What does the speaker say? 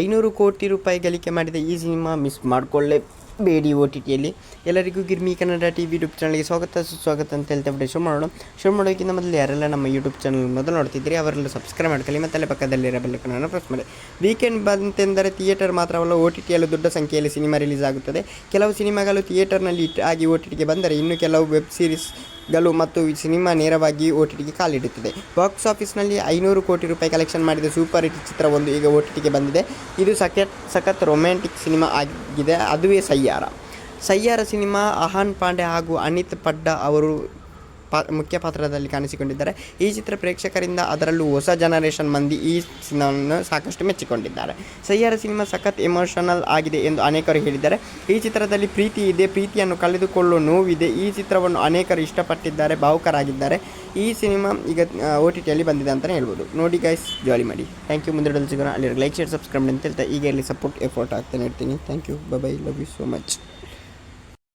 ಐನೂರು ಕೋಟಿ ರೂಪಾಯಿ ಗಳಿಕೆ ಮಾಡಿದ ಈ ಸಿನಿಮಾ ಮಿಸ್ ಮಾಡಿಕೊಳ್ಳೇಬೇಡಿ ಓ ಟಿ ಟಿಯಲ್ಲಿ. ಎಲ್ಲರಿಗೂ Girmi Kannada T V YouTube ಚಾನಲ್ಗೆ ಸ್ವಾಗತ, ಸುಸ್ವಾಗತ ಅಂತ ಹೇಳ್ತಾ ಬಿಟ್ಟು ಶುರು ಮಾಡೋಣ. ಶುರು ಮಾಡೋಕ್ಕಿಂತ ಮೊದಲು ಯಾರೆಲ್ಲ ನಮ್ಮ ಯೂಟ್ಯೂಬ್ ಚಾನಲ್ ಮೊದಲು ನೋಡ್ತಿದ್ರಿ ಅವರೆಲ್ಲ ಸಬ್ಸ್ಕ್ರೈಬ್ ಮಾಡ್ಕೊಳ್ಳಿ ಮತ್ತೆ ಅಲ್ಲೇ ಪಕ್ಕದಲ್ಲಿರೋ ಬೆಲ್ಲಕ್ಕನ್ನು ಪ್ರೆಸ್ ಮಾಡಿ. ವೀಕೆಂಡ್ ಬಂತೆಂದರೆ ಥಿಯೇಟರ್ ಮಾತ್ರವಲ್ಲ ಓ ಟಿ ಟಿಯಲ್ಲೂ ದೊಡ್ಡ ಸಂಖ್ಯೆಯಲ್ಲಿ ಸಿನಿಮಾ ರಿಲೀಸ್ ಆಗುತ್ತದೆ. ಕೆಲವು ಸಿನಿಮಾಗಳು ಥಿಯೇಟರ್ನಲ್ಲಿ ಆಗಿ ಓ ಟಿ ಟಿಗೆ ಬಂದರೆ ಇನ್ನು ಕೆಲವು ವೆಬ್ ಸೀರೀಸ್ಗಳು ಮತ್ತು ಸಿನಿಮಾ ನೇರವಾಗಿ ಓ ಟಿ ಟಿಗೆ ಕಾಲಿಡುತ್ತದೆ. ಬಾಕ್ಸ್ ಆಫೀಸ್ನಲ್ಲಿ ಐನೂರು ಕೋಟಿ ರೂಪಾಯಿ ಕಲೆಕ್ಷನ್ ಮಾಡಿದ ಸೂಪರ್ ಹಿಟ್ ಚಿತ್ರವೊಂದು ಈಗ ಓ ಟಿ ಟಿಗೆ ಬಂದಿದೆ. ಇದು ಸಖತ್ ಸಖತ್ ರೊಮ್ಯಾಂಟಿಕ್ ಸಿನಿಮಾ ಆಗಿದೆ. ಅದುವೇ ಸಯ್ಯಾರ ಸಯ್ಯಾರ ಸಿನಿಮಾ ಅಹಾನ್ ಪಾಂಡೆ ಹಾಗೂ ಅನಿತ್ ಪಡ್ಡ ಅವರು ಪಾ, ಮುಖ್ಯ ಪಾತ್ರದಲ್ಲಿ ಕಾಣಿಸಿಕೊಂಡಿದ್ದಾರೆ. ಈ ಚಿತ್ರ ಪ್ರೇಕ್ಷಕರಿಂದ ಅದರಲ್ಲೂ ಹೊಸ ಜನರೇಷನ್ ಮಂದಿ ಈ ಸಿನಿಮಾವನ್ನು ಸಾಕಷ್ಟು ಮೆಚ್ಚಿಕೊಂಡಿದ್ದಾರೆ. ಸಯ್ಯಾರ ಸಿನಿಮಾ ಸಖತ್ ಎಮೋಷನಲ್ ಆಗಿದೆ ಎಂದು ಅನೇಕರು ಹೇಳಿದ್ದಾರೆ. ಈ ಚಿತ್ರದಲ್ಲಿ ಪ್ರೀತಿ ಇದೆ, ಪ್ರೀತಿಯನ್ನು ಕಳೆದುಕೊಳ್ಳುವ ನೋವಿದೆ. ಈ ಚಿತ್ರವನ್ನು ಅನೇಕರು ಇಷ್ಟಪಟ್ಟಿದ್ದಾರೆ, ಭಾವುಕರಾಗಿದ್ದಾರೆ. ಈ ಸಿನಿಮಾ ಈಗ ಓ ಟಿ ಟಿಯಲ್ಲಿ ಬಂದಿದೆ ಅಂತಲೇ ಹೇಳ್ಬೋದು. ನೋಡಿ ಗೈಸ್ ಜಾಲಿ ಮಾಡಿ. ಥ್ಯಾಂಕ್ ಯು ಮುಂದೆ ಸಿಗೋಣ. ಅಲ್ಲಿ ಲೈಕ್ ಶೇರ್ ಸಬ್ಸ್ಕ್ರೈಬ್ ಅಂತ ಹೇಳ್ತಾ ಈಗ ಇಲ್ಲಿ ಸಪೋರ್ಟ್ ಎಫೋರ್ಟ್ ಆಗ್ತಾನೆ ಇರ್ತೀನಿ. Thank you bye love you so much